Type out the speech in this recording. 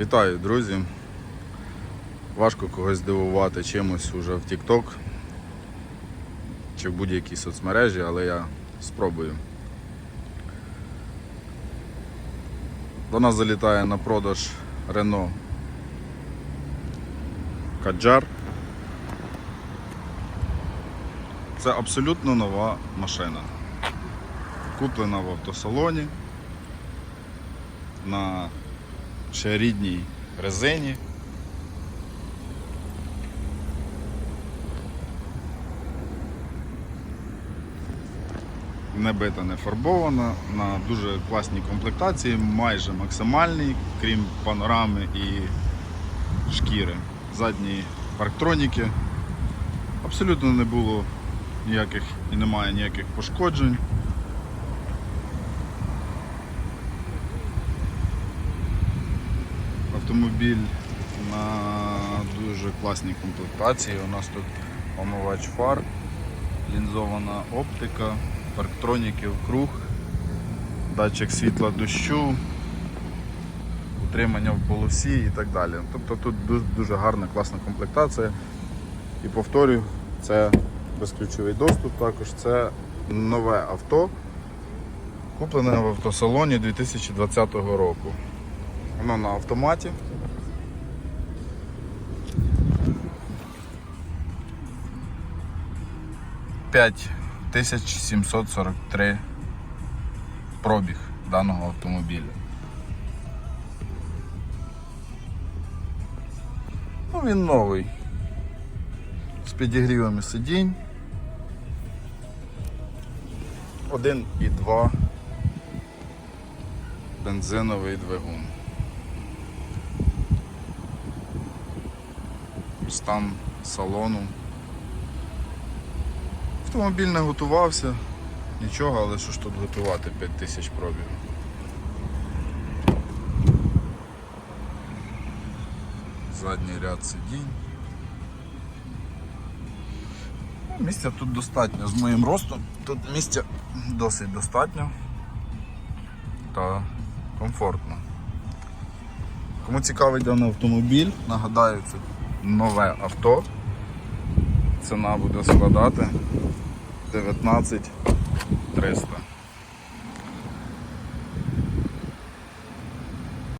Вітаю, друзі! Важко когось здивувати чимось уже в TikTok чи в будь-якій соцмережі, але я спробую. До нас залітає на продаж Renault Каджар. Це абсолютно нова машина. Куплена в автосалоні на ще рідній резині. Не бита, не фарбована, на дуже класній комплектації, майже максимальній, крім панорами і шкіри. Задні парктроніки. Абсолютно не було ніяких і немає ніяких пошкоджень. Автомобіль на дуже класній комплектації. У нас тут омивач фар, лінзована оптика, парктроніки в круг, датчик світла дощу, утримання в полосі і так далі. Тобто тут ду- дуже гарна, класна комплектація. І повторюю, це безключовий доступ також, це нове авто, куплене в автосалоні 2020 року. Воно на автоматі. П'ять тисяч 743 пробіг даного автомобіля. Ну, він новий. З підігрівами сидінь. 1,2 бензиновий двигун. Стан салону. Автомобіль не готувався, нічого, але що ж тут готувати 5 тисяч пробів. Задній ряд сидінь. Ну, Місця тут достатньо з моїм ростом. Тут місця досить достатньо та комфортно. Кому цікавий даний автомобіль, нагадаю, це нове авто. Ціна буде складати 19 300.